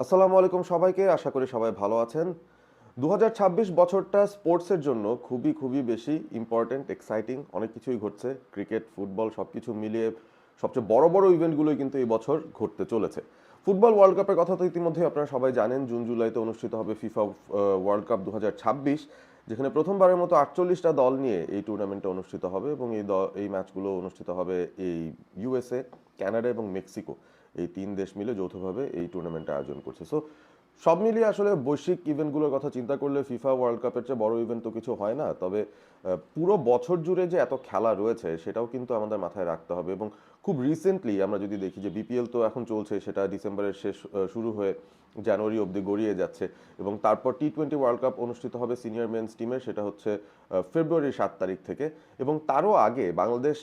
আসসালামু আলাইকুম সবাইকে, আশা করি সবাই ভালো আছেন। দুহাজার ছাব্বিশ বছরটা স্পোর্টসের জন্য খুবই খুবই বেশি ইম্পর্টেন্ট এক্সাইটিং অনেক কিছুই ঘটছে। ক্রিকেট, ফুটবল সব কিছু মিলিয়ে সবচেয়ে বড় বড় ইভেন্টগুলোই কিন্তু এই বছর ঘটতে চলেছে। ফুটবল ওয়ার্ল্ড কাপের কথা তো ইতিমধ্যে আপনারা সবাই জানেন, জুন জুলাইতে অনুষ্ঠিত হবে ফিফা ওয়ার্ল্ড কাপ দু হাজার ছাব্বিশ, যেখানে প্রথমবারের মতো আটচল্লিশটা দল নিয়ে এই টুর্নামেন্টটা অনুষ্ঠিত হবে এবং এই এই ম্যাচগুলো অনুষ্ঠিত হবে এই ইউএসএ কানাডা এবং মেক্সিকো এই তিন দেশ মিলে যৌথভাবে এই টুর্নামেন্টটা আয়োজন করছে। সো সব মিলিয়ে আসলে বৈশ্বিক ইভেন্টগুলোর কথা চিন্তা করলে ফিফা ওয়ার্ল্ড কাপের চেয়ে বড় ইভেন্ট তো কিছু হয় না। তবে পুরো বছর জুড়ে যে এত খেলা রয়েছে, সেটাও কিন্তু আমাদের মাথায় রাখতে হবে এবং খুব রিসেন্টলি আমরা যদি দেখি যে বিপিএল তো এখন চলছে, সেটা ডিসেম্বরের শেষ শুরু হয়ে জানুয়ারি অবধি গড়িয়ে যাচ্ছে। এবং তারপর টি টোয়েন্টি ওয়ার্ল্ড কাপ অনুষ্ঠিত হবে সিনিয়র মেন্স টিমের সেটা হচ্ছে ফেব্রুয়ারির সাত তারিখ থেকে। এবং তারও আগে বাংলাদেশ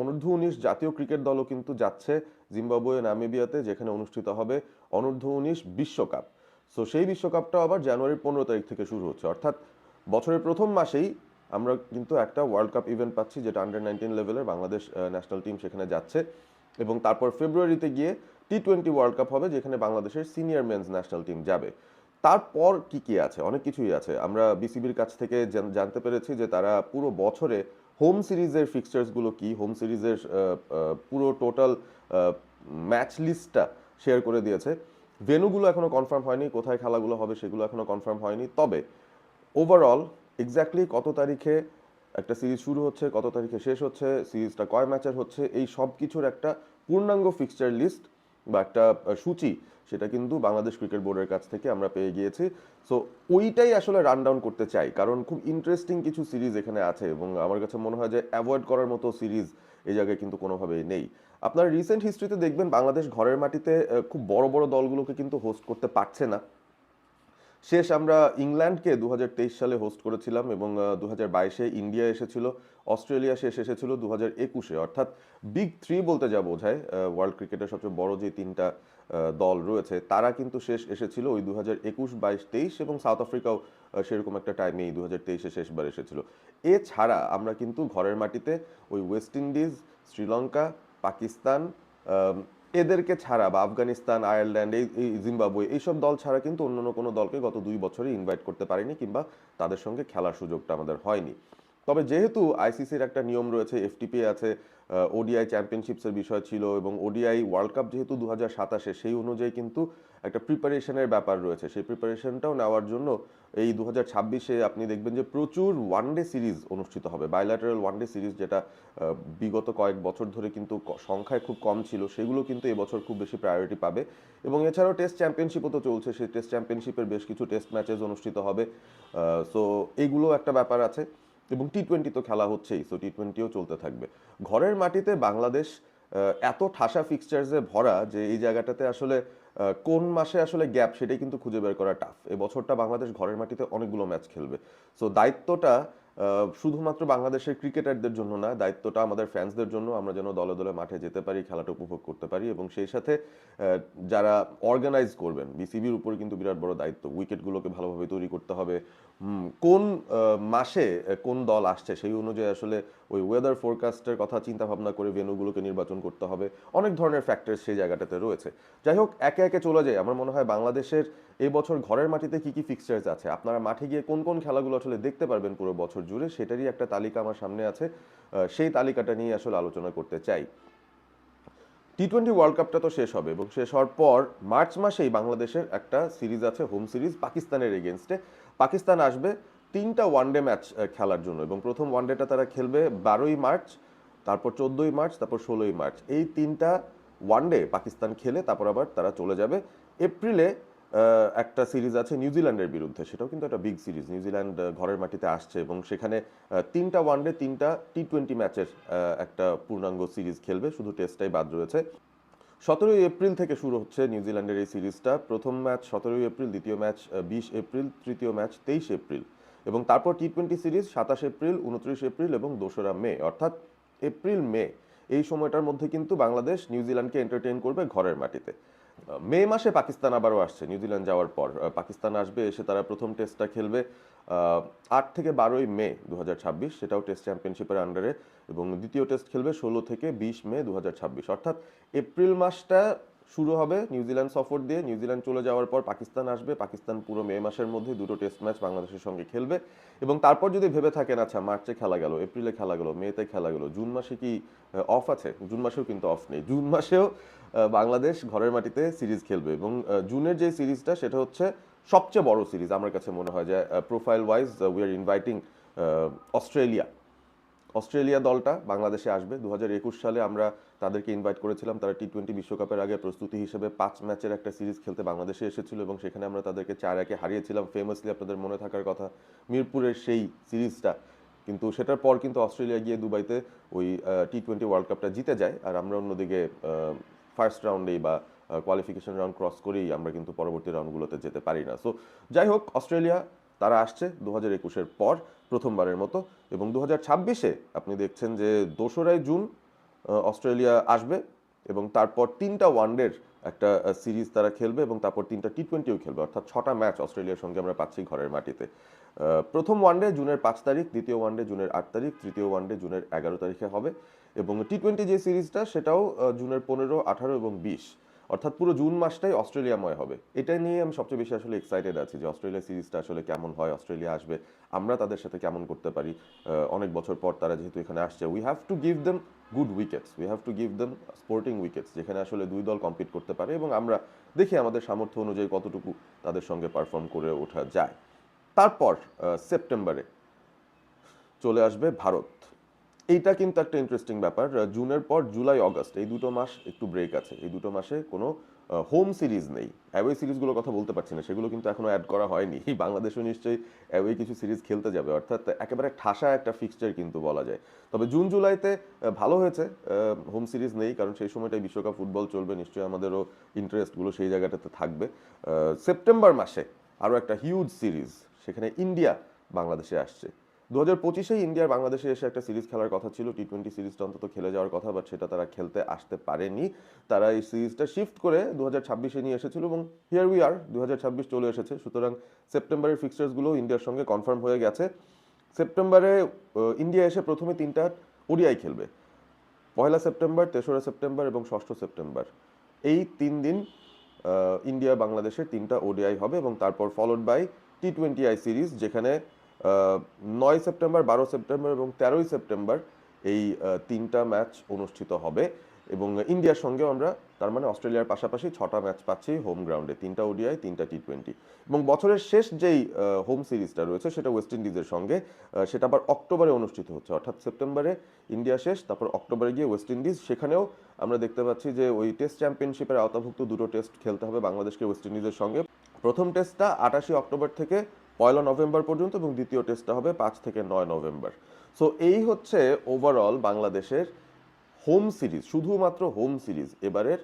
অনূর্ধ্ব উনিশ জাতীয় ক্রিকেট দলও কিন্তু যাচ্ছে জিম্বাবুয়ে নামিবিয়াতে যেখানে অনুষ্ঠিত হবে অনূর্ধ্ব উনিশ বিশ্বকাপ। সো সেই বিশ্বকাপটাও আবার জানুয়ারির পনেরো তারিখ থেকে শুরু হচ্ছে। অর্থাৎ বছরের প্রথম মাসেই আমরা কিন্তু একটা ওয়ার্ল্ড কাপ ইভেন্ট পাচ্ছি যেটা আন্ডার নাইনটিন লেভেলের বাংলাদেশ ন্যাশনাল টিম সেখানে যাচ্ছে। এবং তারপর ফেব্রুয়ারিতে গিয়ে টি টোয়েন্টি ওয়ার্ল্ড কাপ হবে, যেখানে বাংলাদেশের সিনিয়র মেন্স ন্যাশনাল টিম যাবে। তারপর কি কি আছে? অনেক কিছুই আছে। আমরা বিসিবির কাছ থেকে জানতে পেরেছি যে তারা পুরো বছরে হোম সিরিজের ফিক্সচার্সগুলো কি? হোম সিরিজের পুরো টোটাল ম্যাচ লিস্টটা শেয়ার করে দিয়েছে। ভেনুগুলো এখনও কনফার্ম হয়নি, কোথায় খেলাগুলো হবে সেগুলো এখনও কনফার্ম হয়নি। তবে ওভারঅল এক্স্যাক্টলি কত তারিখে একটা সিরিজ শুরু হচ্ছে, কত তারিখে শেষ হচ্ছে সিরিজটা কয় ম্যাচের হচ্ছে, এই সব কিছুর একটা পূর্ণাঙ্গ ফিক্সচার লিস্ট বা একটা সূচি, সেটা কিন্তু বাংলাদেশ ক্রিকেট বোর্ডের কাছ থেকে আমরা পেয়ে গিয়েছি। সো ওইটাই আসলে রান ডাউন করতে চাই, কারণ খুব ইন্টারেস্টিং কিছু সিরিজ এখানে আছে এবং আমার কাছে মনে হয় যে অ্যাভয়েড করার মতো সিরিজ এই জায়গায় কিন্তু কোনোভাবেই নেই। আপনার রিসেন্ট হিস্ট্রিতে দেখবেন বাংলাদেশ ঘরের মাটিতে খুব বড় বড় দলগুলোকে কিন্তু হোস্ট করতে পারছে না। শেষ আমরা ইংল্যান্ডকে দু হাজার তেইশ সালে হোস্ট করেছিলাম এবং দু হাজার বাইশে ইন্ডিয়া এসেছিল, অস্ট্রেলিয়া শেষ এসেছিল দু হাজার একুশে। অর্থাৎ বিগ থ্রি বলতে যা বোঝায় ওয়ার্ল্ড ক্রিকেটের সবচেয়ে বড় যে তিনটা দল রয়েছে, তারা কিন্তু শেষ এসেছিল ওই দু হাজার একুশ বাইশ তেইশ এবং সাউথ আফ্রিকাও সেরকম একটা টাইমেই দু হাজার তেইশে শেষবার এসেছিল। এছাড়া আমরা কিন্তু ঘরের মাটিতে ওই ওয়েস্ট ইন্ডিজ, শ্রীলঙ্কা, পাকিস্তান এদেরকে ছাড়া বা আফগানিস্তান, আয়ারল্যান্ড, এই জিম্বাবুয়ে এইসব দল ছাড়া কিন্তু অন্যান্য কোনো দলকে গত দুই বছরে ইনভাইট করতে পারিনি কিংবা তাদের সঙ্গে খেলার সুযোগটা আমাদের হয়নি। তবে যেহেতু আইসিসির একটা নিয়ম রয়েছে এফটিপি আছে ওডিআই চ্যাম্পিয়নশিপসের বিষয় ছিল এবং ওডিআই ওয়ার্ল্ড কাপ যেহেতু দু হাজার সাতাশে, সেই অনুযায়ী কিন্তু একটা প্রিপারেশনের ব্যাপার রয়েছে। সেই প্রিপারেশনটাও নেওয়ার জন্য এই দু হাজার ছাব্বিশে আপনি দেখবেন যে প্রচুর ওয়ানডে সিরিজ অনুষ্ঠিত হবে। বাইল্যাটারাল ওয়ানডে সিরিজ যেটা বিগত কয়েক বছর ধরে কিন্তু সংখ্যায় খুব কম ছিল, সেগুলো কিন্তু এবছর খুব বেশি প্রায়োরিটি পাবে। এবং এছাড়াও টেস্ট চ্যাম্পিয়নশিপও তো চলছে, সেই টেস্ট চ্যাম্পিয়নশিপের বেশ কিছু টেস্ট ম্যাচেস অনুষ্ঠিত হবে। সো এইগুলো একটা ব্যাপার আছে। এবং টি টোয়েন্টি তো খেলা হচ্ছেই সো টি টোয়েন্টিও চলতে থাকবে। ঘরের মাটিতে বাংলাদেশ এত ঠাসা ফিক্সচার্সে ভরা যে এই জায়গাটাতে আসলে কোন মাসে আসলে গ্যাপ সেটাই কিন্তু খুঁজে বের করা টাফ বছরটা বাংলাদেশ ঘরের মাটিতে অনেকগুলো ম্যাচ খেলবে। সো দায়িত্বটা শুধুমাত্র বাংলাদেশের ক্রিকেটারদের জন্য না, দায়িত্বটা আমাদের ফ্যান্সদের জন্য, আমরা যেন দলে দলে মাঠে যেতে পারি, খেলাটা উপভোগ করতে পারি এবং সেই সাথে যারা অর্গানাইজ করবেন বিসিবির উপর কিন্তু বিরাট বড় দায়িত্ব। উইকেটগুলোকে ভালোভাবে তৈরি করতে হবে কোন মাসে কোন দল আসছে? সেই অনুযায়ী আসলে ওই ওয়েদার ফোরকাস্টের কথা চিন্তা ভাবনা করে ভেন্যুগুলোকে নির্বাচন করতে হবে। অনেক ধরনের ফ্যাক্টর সেই জায়গাটাতে রয়েছে। যাই হোক, একে একে চলে যায় আমার মনে হয় বাংলাদেশের এই বছর ঘরের মাটিতে কি কি ফিক্সচার্স আছে? আপনারা মাঠে গিয়ে কোন কোন খেলাগুলো আসলে দেখতে পারবেন পুরো বছর জুড়ে? সেটারই একটা তালিকা আমার সামনে আছে। সেই তালিকাটা নিয়ে আসলে আলোচনা করতে চাই। টি টোয়েন্টি ওয়ার্ল্ড কাপটা তো শেষ হবে এবং শেষ হওয়ার পর মার্চ মাসেই বাংলাদেশের একটা সিরিজ আছে হোম সিরিজ পাকিস্তানের এগেনস্টে পাকিস্তান আসবে তিনটা ওয়ানডে ম্যাচ খেলার জন্য এবং প্রথম ওয়ানডেটা তারা খেলবে বারোই মার্চ, তারপর চোদ্দোই মার্চ, তারপর ষোলোই মার্চ। এই তিনটা ওয়ানডে পাকিস্তান খেলে তারপর আবার তারা চলে যাবে। এপ্রিলে একটা সিরিজ আছে নিউজিল্যান্ডের বিরুদ্ধে, সেটাও কিন্তু একটা বিগ সিরিজ নিউজিল্যান্ড ঘরের মাটিতে আসছে এবং সেখানে তিনটা ওয়ানডে তিনটা টি টোয়েন্টি ম্যাচের একটা পূর্ণাঙ্গ সিরিজ খেলবে। শুধু টেস্টটাই বাদ রয়েছে। সতেরোই এপ্রিল থেকে শুরু হচ্ছে নিউজিল্যান্ডের এই সিরিজটা। প্রথম ম্যাচ সতেরোই এপ্রিল, দ্বিতীয় ম্যাচ বিশ এপ্রিল, তৃতীয় ম্যাচ তেইশ এপ্রিল। এবং তারপর টি টোয়েন্টি সিরিজ সাতাশ এপ্রিল, উনত্রিশ এপ্রিল এবং দোসরা মে, অর্থাৎ এপ্রিল, মে। এই সময়টার মধ্যে কিন্তু বাংলাদেশ নিউজিল্যান্ডকে এন্টারটেইন করবে ঘরের মাটিতে। মে মাসে পাকিস্তান আবারও আসছে নিউজিল্যান্ড যাওয়ার পর। পাকিস্তান আসবে, এসে তারা প্রথম টেস্টটা খেলবে। আট থেকে বারোই মে দু হাজার ছাব্বিশ, সেটাও টেস্ট চ্যাম্পিয়নশিপের আন্ডারে এবং দ্বিতীয় টেস্ট খেলবে ষোলো থেকে বিশ মে দু হাজার ছাব্বিশ। অর্থাৎ এপ্রিল মাসটা শুরু হবে নিউজিল্যান্ড সফর দিয়ে। নিউজিল্যান্ড চলে যাওয়ার পর পাকিস্তান আসবে। পাকিস্তান পুরো মে মাসের মধ্যে দুটো টেস্ট ম্যাচ বাংলাদেশের সঙ্গে খেলবে। এবং তারপর যদি ভেবে থাকেন আচ্ছা মার্চে খেলা গেল, এপ্রিলে খেলা গেল, মেতে খেলা গেল, জুন মাসে কি অফ আছে? জুন মাসেও কিন্তু অফ নেই। জুন মাসেও বাংলাদেশ ঘরের মাটিতে সিরিজ খেলবে। এবং জুনের যে সিরিজটা, সেটা হচ্ছে সবচেয়ে বড় সিরিজ আমার কাছে মনে হয় যে profile wise we are inviting Australia. Australia দলটা বাংলাদেশে আসবে। দু হাজার একুশ সালে আমরা তাদেরকে ইনভাইট করেছিলাম। তারা টি টোয়েন্টি বিশ্বকাপের আগে প্রস্তুতি হিসেবে পাঁচ ম্যাচের একটা সিরিজ খেলতে বাংলাদেশে এসেছিল এবং সেখানে আমরা তাদেরকে চার একে হারিয়েছিলাম। ফেমাসলি আপনাদের মনে থাকার কথা, মিরপুরের সেই সিরিজটা। কিন্তু সেটার পর কিন্তু অস্ট্রেলিয়া গিয়ে দুবাইতে ওই টি টোয়েন্টি ওয়ার্ল্ড কাপটা জিতে যায়। আর আমরা অন্যদিকে ফার্স্ট রাউন্ডেই বা কোয়ালিফিকেশন রাউন্ড ক্রস করেই আমরা কিন্তু পরবর্তী রাউন্ডগুলোতে যেতে পারি না। সো যাই হোক, অস্ট্রেলিয়া, তারা আসছে দু হাজার একুশের পর প্রথমবারের মতো এবং দু হাজার ছাব্বিশে আপনি দেখছেন যে দোসরাই জুন অস্ট্রেলিয়া আসবে এবং তারপর তিনটা ওয়ানডের একটা সিরিজ তারা খেলবে এবং তারপর তিনটা টি টোয়েন্টিও খেলবে। অর্থাৎ ছটা ম্যাচ অস্ট্রেলিয়ার সঙ্গে আমরা পাচ্ছি ঘরের মাটিতে। প্রথম ওয়ানডে জুনের পাঁচ তারিখ, দ্বিতীয় ওয়ানডে জুনের আট তারিখ, তৃতীয় ওয়ানডে জুনের এগারো তারিখে হবে এবং টি টোয়েন্টি যে সিরিজটা সেটাও জুনের পনেরো, আঠারো এবং বিশ। অর্থাৎ পুরো জুন মাসটাই অস্ট্রেলিয়াময় হবে। এটা নিয়ে আমি সবচেয়ে বেশি আসলে এক্সাইটেড আছি যে অস্ট্রেলিয়া সিরিজটা আসলে কেমন হয়, অস্ট্রেলিয়া আসবে, আমরা তাদের সাথে কেমন করতে পারি। অনেক বছর পর তারা যেহেতু এখানে আসছে we have to give them good wickets we have to give them sporting wickets যেখানে আসলে দুই দল কম্পিট করতে পারে এবং আমরা দেখি আমাদের সামর্থ্য অনুযায়ী কতটুকু তাদের সঙ্গে পারফর্ম করে ওঠা যায়। তারপর সেপ্টেম্বরে চলে আসবে ভারত। এইটা কিন্তু একটা ইন্টারেস্টিং ব্যাপার জুনের পর জুলাই, অগস্ট, এই দুটো মাস একটু ব্রেক আছে। এই দুটো মাসে কোনো হোম সিরিজ নেই। অ্যাওয়ে সিরিজগুলোর কথা বলতে পারছি না, সেগুলো কিন্তু এখনও অ্যাড করা হয়নি। বাংলাদেশও নিশ্চয়ই অ্যাওয়ে কিছু সিরিজ খেলতে যাবে, অর্থাৎ একেবারে ঠাসা একটা ফিক্সচার কিন্তু বলা যায়। তবে জুন, জুলাইতে ভালো হয়েছে হোম সিরিজ নেই, কারণ সেই সময়টাই বিশ্বকাপ ফুটবল চলবে, নিশ্চয়ই আমাদেরও ইন্টারেস্টগুলো সেই জায়গাটাতে থাকবে। সেপ্টেম্বর মাসে আরও একটা হিউজ সিরিজ সেখানে ইন্ডিয়া বাংলাদেশে আসছে। দু হাজার পঁচিশে ইন্ডিয়ার বাংলাদেশে এসে একটা সিরিজ খেলার কথা ছিল টি টোয়েন্টি সিরিজটা অন্তত খেলে যাওয়ার কথা বাট সেটা তারা খেলতে আসতে পারেনি। তারা এই সিরিজটা শিফট করে দু হাজার ছাব্বিশে নিয়ে এসেছিল এবং হিয়ার উই আর দু হাজার ছাব্বিশ চলে এসেছে। সুতরাং সেপ্টেম্বরের ফিক্সচার্সগুলো ইন্ডিয়ার সঙ্গে কনফার্ম হয়ে গেছে। সেপ্টেম্বরে ইন্ডিয়া এসে প্রথমে তিনটা ওডিআই খেলবে। পয়লা সেপ্টেম্বর, তেসরা সেপ্টেম্বর এবং ষষ্ঠ সেপ্টেম্বর। এই তিন দিন ইন্ডিয়া বাংলাদেশের তিনটা ওডিআই হবে এবং তারপর followed by T twenty I series যেখানে নয় সেপ্টেম্বর, বারো সেপ্টেম্বর এবং তেরোই সেপ্টেম্বর এই তিনটা ম্যাচ অনুষ্ঠিত হবে এবং ইন্ডিয়ার সঙ্গেও আমরা তার মানে অস্ট্রেলিয়ার পাশাপাশি ছটা ম্যাচ পাচ্ছি হোম গ্রাউন্ডে, তিনটা ওডিআই, তিনটা টি টোয়েন্টি এবং বছরের শেষ যেই হোম সিরিজটা রয়েছে সেটা ওয়েস্ট ইন্ডিজের সঙ্গে সেটা আবার অক্টোবরে অনুষ্ঠিত হচ্ছে। অর্থাৎ সেপ্টেম্বরে ইন্ডিয়া শেষ, তারপর অক্টোবরে গিয়ে ওয়েস্ট ইন্ডিজ। সেখানেও আমরা দেখতে পাচ্ছি যে ওই টেস্ট চ্যাম্পিয়নশিপের আওতাভুক্ত দুটো টেস্ট খেলতে হবে বাংলাদেশকে ওয়েস্ট ইন্ডিজের সঙ্গে। প্রথম টেস্টটা আটাশি অক্টোবর থেকে পয়লা নভেম্বর পর্যন্ত এবং দ্বিতীয় টেস্টটা হবে পাঁচ থেকে নয় নভেম্বর। সো এই হচ্ছে ওভারঅল বাংলাদেশের হোম সিরিজ শুধুমাত্র হোম সিরিজ এবারের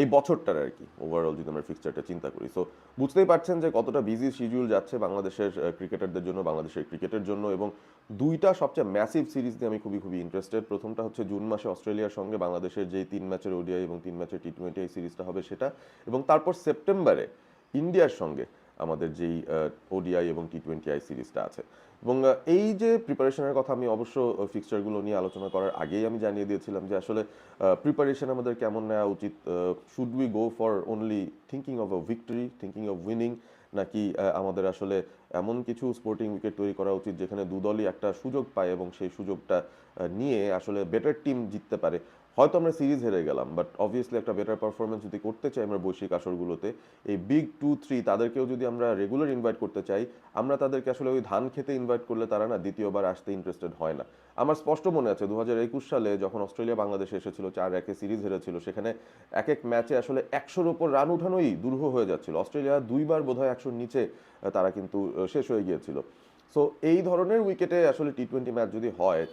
এই বছরটার আর কি ওভারঅল যদি আমরা ফিক্সচারটা চিন্তা করি। সো বুঝতেই পারছেন যে কতটা বিজি শিডিউল যাচ্ছে বাংলাদেশের ক্রিকেটারদের জন্য, বাংলাদেশের ক্রিকেটের জন্য এবং দুইটা সবচেয়ে ম্যাসিভ সিরিজ নিয়ে আমি খুবই খুবই ইন্টারেস্টেড প্রথমটা হচ্ছে জুন মাসে অস্ট্রেলিয়ার সঙ্গে বাংলাদেশের যেই তিন ম্যাচের ওডিআই এবং তিন ম্যাচের টি টোয়েন্টি এই সিরিজটা হবে সেটা। এবং তারপর সেপ্টেম্বরে ইন্ডিয়ার সঙ্গে আমাদের যেই ওডিআই এবং টি টোয়েন্টি আই সিরিজটা আছে। এবং এই যে প্রিপারেশনের কথা আমি অবশ্য ফিক্সচারগুলো নিয়ে আলোচনা করার আগেই আমি জানিয়ে দিয়েছিলাম যে আসলে প্রিপারেশন আমাদের কেমন নেওয়া উচিত should we go for only thinking of a victory thinking of winning নাকি আমাদের আসলে এমন কিছু স্পোর্টিং উইকেট তৈরি করা উচিত যেখানে দুদলই একটা সুযোগ পায় এবং সেই সুযোগটা নিয়ে আসলে বেটার টিম জিততে পারে। হয়তো আমরা সিরিজ হেরে গেলাম বাট অবভিয়াসলি একটা বেটার পারফরমেন্স যদি করতে চাই আমরা বৈশ্বিক আসরগুলোতে, এই বিগ টু থ্রি তাদেরকেও যদি আমরা রেগুলার ইনভাইট করতে চাই, আমরা তাদেরকে আসলে ওই ধান খেতে ইনভাইট করলে তারা না দ্বিতীয়বার আসতে ইন্টারেস্টেড হয় না। আমার স্পষ্ট মনে আছে দু হাজার একুশ সালে যখন অস্ট্রেলিয়া বাংলাদেশে এসেছিল, চার একে সিরিজ হেরেছিল, সেখানে এক এক ম্যাচে আসলে একশোর ওপর রান উঠানোই দুরূহ হয়ে যাচ্ছিল। অস্ট্রেলিয়া দুইবার বোধহয় একশোর নিচে, তারা কিন্তু শেষ হয়ে গিয়েছিল। সো এই ধরনের উইকেটে আসলে টি টোয়েন্টি ম্যাচ যদি হয়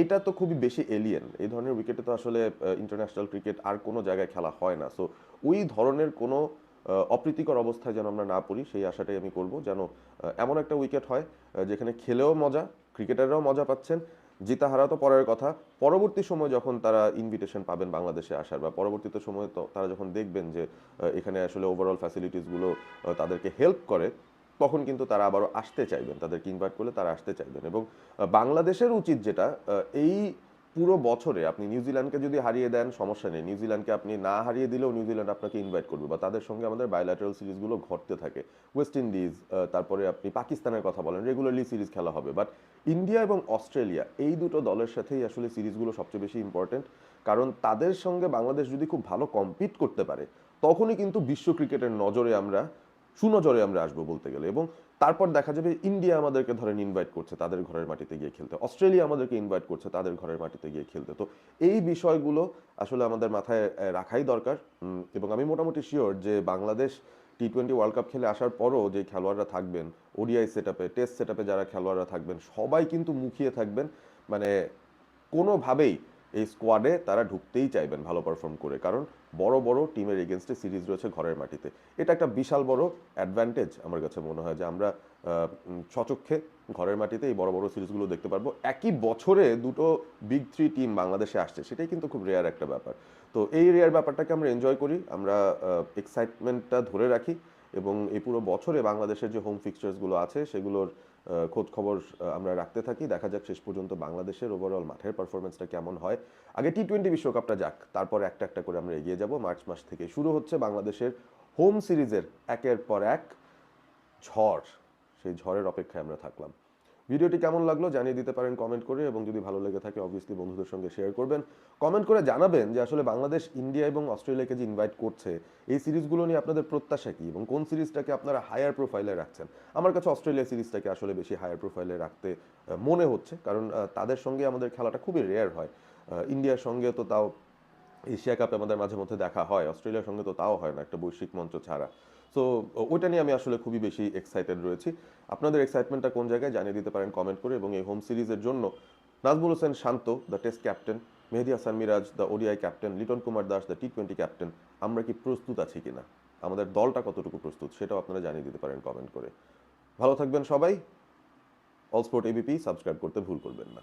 এটা তো খুবই বেশি এলিয়েন এই ধরনের উইকেটে তো আসলে ইন্টারন্যাশনাল ক্রিকেট আর কোনো জায়গায় খেলা হয় না। সো ওই ধরনের কোনো অপ্রীতিকর অবস্থায় যেন আমরা না পড়ি, সেই আশাটাই আমি করব যেন এমন একটা উইকেট হয় যেখানে খেলেও মজা ক্রিকেটাররাও মজা পাচ্ছেন। জিতা হারা তো পরের কথা। পরবর্তী সময় যখন তারা ইনভিটেশন পাবেন বাংলাদেশে আসার বা পরবর্তীতে সময় তারা যখন দেখবেন যে এখানে আসলে ওভারঅল ফ্যাসিলিটিসগুলো তাদেরকে হেল্প করে তখন কিন্তু তারা আবারও আসতে চাইবেন তাদেরকে ইনভাইট করলে তারা আসতে চাইবেন। এবং বাংলাদেশের উচিত যেটা এই পুরো বছরে আপনি নিউজিল্যান্ডকে যদি হারিয়ে দেন, সমস্যা নেই। নিউজিল্যান্ডকে আপনি না হারিয়ে দিলেও নিউজিল্যান্ড আপনাকে ইনভাইট করবে বা তাদের সঙ্গে আমাদের বায়োল্যাটারাল সিরিজগুলো ঘটতে থাকে। ওয়েস্ট ইন্ডিজ তারপরে আপনি পাকিস্তানের কথা বলেন রেগুলারলি সিরিজ খেলা হবে। বাট ইন্ডিয়া এবং অস্ট্রেলিয়া এই দুটো দলের সাথেই আসলে সিরিজগুলো সবচেয়ে বেশি ইম্পর্টেন্ট কারণ তাদের সঙ্গে বাংলাদেশ যদি খুব ভালো কম্পিট করতে পারে, তখনই কিন্তু বিশ্ব ক্রিকেটের নজরে আমরা সুনজরে আমরা আসব বলতে গেলে। এবং তারপর দেখা যাবে ইন্ডিয়া আমাদেরকে ধরেন ইনভাইট করছে, তাদের ঘরের মাটিতে গিয়ে খেলতে। অস্ট্রেলিয়া আমাদেরকে ইনভাইট করছে, তাদের ঘরের মাটিতে গিয়ে খেলতে। তো এই বিষয়গুলো আসলে আমাদের মাথায় রাখাই দরকার। এবং আমি মোটামুটি শিওর যে Bangladesh T twenty world cup খেলে আসার পরও যে খেলোয়াড়রা থাকবেন, ওডিআই সেট আপে টেস্ট সেট আপে যারা খেলোয়াড়রা থাকবেন, সবাই কিন্তু মুখিয়ে থাকবেন। মানে কোনোভাবেই এই স্কোয়াডে তারা ঢুকতেই চাইবেন ভালো পারফর্ম করে। কারণ বড় বড় টিমের এগেনস্টে সিরিজ রয়েছে ঘরের মাটিতে। এটা একটা বিশাল বড় অ্যাডভান্টেজ আমার কাছে মনে হয় যে আমরা স্বচক্ষে ঘরের মাটিতে এই বড় বড় সিরিজগুলো দেখতে পারব। একই বছরে দুটো বিগ থ্রি টিম বাংলাদেশে আসছে, সেটাই কিন্তু খুব রেয়ার একটা ব্যাপার। তো এই রেয়ার ব্যাপারটাকে আমরা এনজয় করি, আমরা এক্সাইটমেন্টটা ধরে রাখি এবং এই পুরো বছরে বাংলাদেশের যে হোম ফিক্সচার্সগুলো আছে, সেগুলোর খোঁজ খবর আমরা রাখতে থাকি। দেখা যাক শেষ পর্যন্ত বাংলাদেশের ওভারঅল মাঠের পারফরমেন্সটা কেমন হয়। আগে টি টোয়েন্টি বিশ্বকাপটা যাক, তারপর একটা একটা করে আমরা এগিয়ে যাব। মার্চ মাস থেকে শুরু হচ্ছে বাংলাদেশের হোম সিরিজের একের পর এক ঝড়। সেই ঝড়ের অপেক্ষায় আমরা থাকলাম। ভিডিওটি কেমন লাগল জানিয়ে দিতে পারেন কমেন্ট করে এবং যদি ভালো লেগে থাকে অবভিয়াসলি বন্ধুদের সঙ্গে শেয়ার করবেন। কমেন্ট করে জানাবেন যে আসলে বাংলাদেশ ইন্ডিয়া এবং অস্ট্রেলিয়াকে যে ইনভাইট করছে, এই সিরিজগুলো নিয়ে আপনাদের প্রত্যাশা কি এবং কোন সিরিজটাকে আপনারা হায়ার প্রোফাইলে রাখছেন? আমার কাছে অস্ট্রেলিয়া সিরিজটাকে আসলে বেশি হায়ার প্রোফাইলে রাখতে মনে হচ্ছে। কারণ তাদের সঙ্গে আমাদের খেলাটা খুবই রেয়ার হয়। ইন্ডিয়ার সঙ্গে তো তাও, এশিয়া কাপে আমাদের মাঝে মধ্যে দেখা হয়, অস্ট্রেলিয়ার সঙ্গে তো তাও হয় না, একটা বৈশ্বিক মঞ্চ ছাড়া। সো ওইটা নিয়ে আমি আসলে খুবই বেশি এক্সাইটেড রয়েছি। আপনাদের এক্সাইটমেন্টটা কোন জায়গায় জানিয়ে দিতে পারেন কমেন্ট করে এবং এই হোম সিরিজের জন্য Nazmul Hossain Shanto the test captain Mehedi Hasan Miraz the ODI captain Liton Kumar Das the T twenty captain আমরা কি প্রস্তুত আছি কিনা? আমাদের দলটা কতটুকু প্রস্তুত সেটাও আপনারা জানিয়ে দিতে পারেন কমেন্ট করে। ভালো থাকবেন সবাই। অল স্পোর্ট এবিপি সাবস্ক্রাইব করতে ভুল করবেন না।